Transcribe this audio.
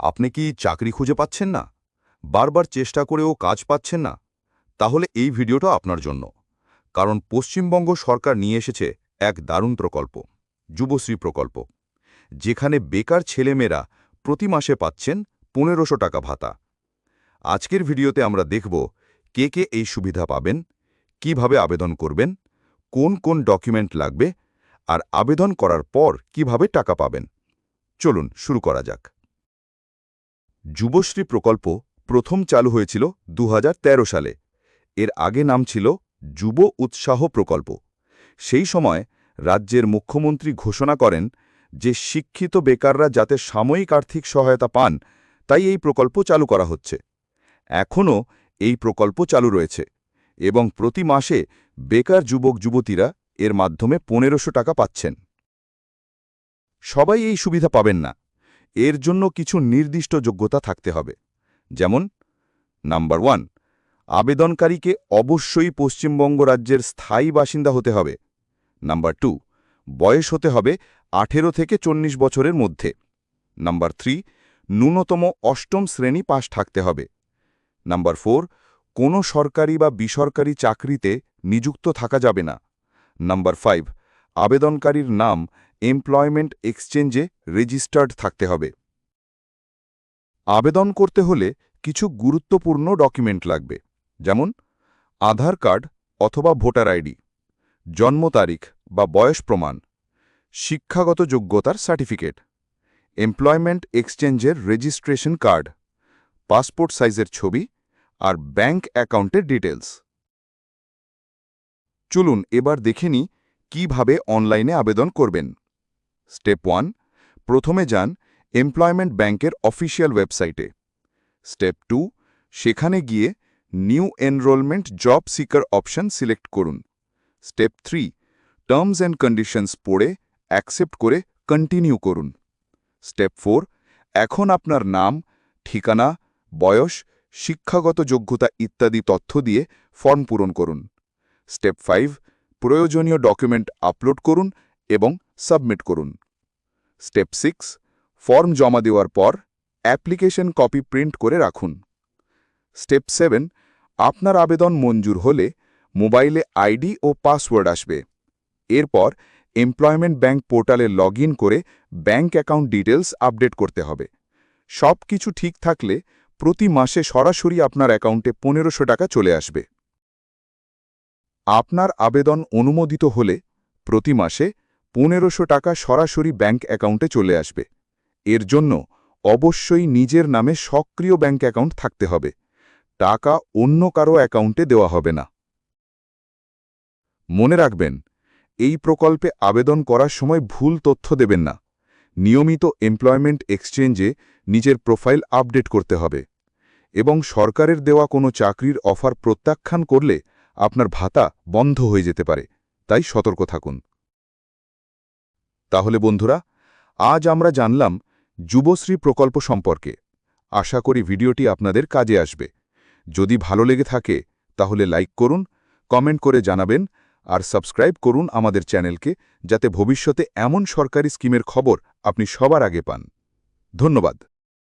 আপনি কি চাকরি খুঁজে পাচ্ছেন না? বারবার চেষ্টা করেও কাজ পাচ্ছেন না। তাহলে এই ভিডিওটা আপনার জন্য। কারণ পশ্চিমবঙ্গ সরকার নিয়ে এসেছে এক দারুণ প্রকল্প, যুবশ্রী প্রকল্প। যেখানে বেকার ছেলেমেয়েরা প্রতি মাসে পাচ্ছেন পনেরোশো টাকা ভাতা। আজকের ভিডিওতে আমরা দেখব কে কে এই সুবিধা পাবেন, কীভাবে আবেদন করবেন, কোন কোন ডকুমেন্ট লাগবে, আর আবেদন করার পর কীভাবে টাকা পাবেন। চলুন শুরু করা যাক। যুবশ্রী প্রকল্প প্রথম চালু হয়েছিল দু হাজার তেরো সালে। এর আগে নাম ছিল যুব উৎসাহ প্রকল্প। সেই সময় রাজ্যের মুখ্যমন্ত্রী ঘোষণা করেন যে শিক্ষিত বেকাররা যাতে সাময়িক আর্থিক সহায়তা পান, তাই এই প্রকল্প চালু করা হচ্ছে। এখনও এই প্রকল্প চালু রয়েছে এবং প্রতি মাসে বেকার যুবক যুবতীরা এর মাধ্যমে পনেরোশো টাকা পাচ্ছেন। সবাই এই সুবিধা পাবেন না। এর জন্য কিছু নির্দিষ্ট যোগ্যতা থাকতে হবে। যেমন, নাম্বার ওয়ান, আবেদনকারীকে অবশ্যই পশ্চিমবঙ্গ রাজ্যের স্থায়ী বাসিন্দা হতে হবে। নাম্বার টু, বয়স হতে হবে আঠেরো থেকে চল্লিশ বছরের মধ্যে। নাম্বার থ্রি, ন্যূনতম অষ্টম শ্রেণি পাশ থাকতে হবে। নাম্বার ফোর, কোনো সরকারি বা বেসরকারি চাকরিতে নিযুক্ত থাকা যাবে না। নাম্বার ফাইভ, আবেদনকারীর নাম এমপ্লয়মেন্ট এক্সচেঞ্জে রেজিস্টার্ড থাকতে হবে। আবেদন করতে হলে কিছু গুরুত্বপূর্ণ ডকুমেন্ট লাগবে, যেমন আধার কার্ড অথবা ভোটার আইডি, জন্ম তারিখ বা বয়স প্রমাণ, শিক্ষাগত যোগ্যতার সার্টিফিকেট, এমপ্লয়মেন্ট এক্সচেঞ্জের রেজিস্ট্রেশন কার্ড, পাসপোর্ট সাইজের ছবি আর ব্যাংক অ্যাকাউন্টের ডিটেলস চলুন এবার দেখে নিই কীভাবে অনলাইনে আবেদন করবেন। স্টেপ ওয়ান প্রথমে যান এমপ্লয়মেন্ট ব্যাংকের অফিসিয়াল ওয়েবসাইটে স্টেপ টু সেখানে গিয়ে new enrolment job seeker option select করুন। Step three terms and conditions পড়ে অ্যাকসেপ্ট করে কন্টিনিউ করুন। স্টেপ ফোর এখন আপনার নাম, ঠিকানা, বয়স, শিক্ষাগত যোগ্যতা ইত্যাদি তথ্য দিয়ে ফর্ম পূরণ করুন। স্টেপ ফাইভ প্রয়োজনীয় ডকুমেন্ট আপলোড করুন এবং সাবমিট করুন। স্টেপ সিক্স, ফর্ম জমা দেওয়ার পর অ্যাপ্লিকেশন কপি প্রিন্ট করে রাখুন। স্টেপ সেভেন, আপনার আবেদন মঞ্জুর হলে মোবাইলে আইডি ও পাসওয়ার্ড আসবে। এরপর এমপ্লয়মেন্ট ব্যাংক পোর্টালে লগ করে ব্যাংক অ্যাকাউন্ট ডিটেলস আপডেট করতে হবে। সব কিছু ঠিক থাকলে প্রতি মাসে সরাসরি আপনার অ্যাকাউন্টে পনেরোশো টাকা চলে আসবে। আপনার আবেদন অনুমোদিত হলে প্রতি মাসে পনেরোশো টাকা সরাসরি ব্যাংক অ্যাকাউন্টে চলে আসবে। এর জন্য অবশ্যই নিজের নামে সক্রিয় ব্যাংক অ্যাকাউন্ট থাকতে হবে। টাকা অন্য কারও অ্যাকাউন্টে দেওয়া হবে না। মনে রাখবেন, এই প্রকল্পে আবেদন করার সময় ভুল তথ্য দেবেন না। নিয়মিত এমপ্লয়মেন্ট এক্সচেঞ্জে নিজের প্রোফাইল আপডেট করতে হবে এবং সরকারের দেওয়া কোনো চাকরির অফার প্রত্যাখ্যান করলে আপনার ভাতা বন্ধ হয়ে যেতে পারে। তাই সতর্ক থাকুন। তাহলে বন্ধুরা, আজ আমরা জানলাম যুবশ্রী প্রকল্প সম্পর্কে। আশা করি ভিডিওটি আপনাদের কাজে আসবে। যদি ভালো লেগে থাকে, তাহলে লাইক করুন, কমেন্ট করে জানাবেন, আর সাবস্ক্রাইব করুন আমাদের চ্যানেলকে, যাতে ভবিষ্যতে এমন সরকারি স্কিমের খবর আপনি সবার আগে পান। ধন্যবাদ।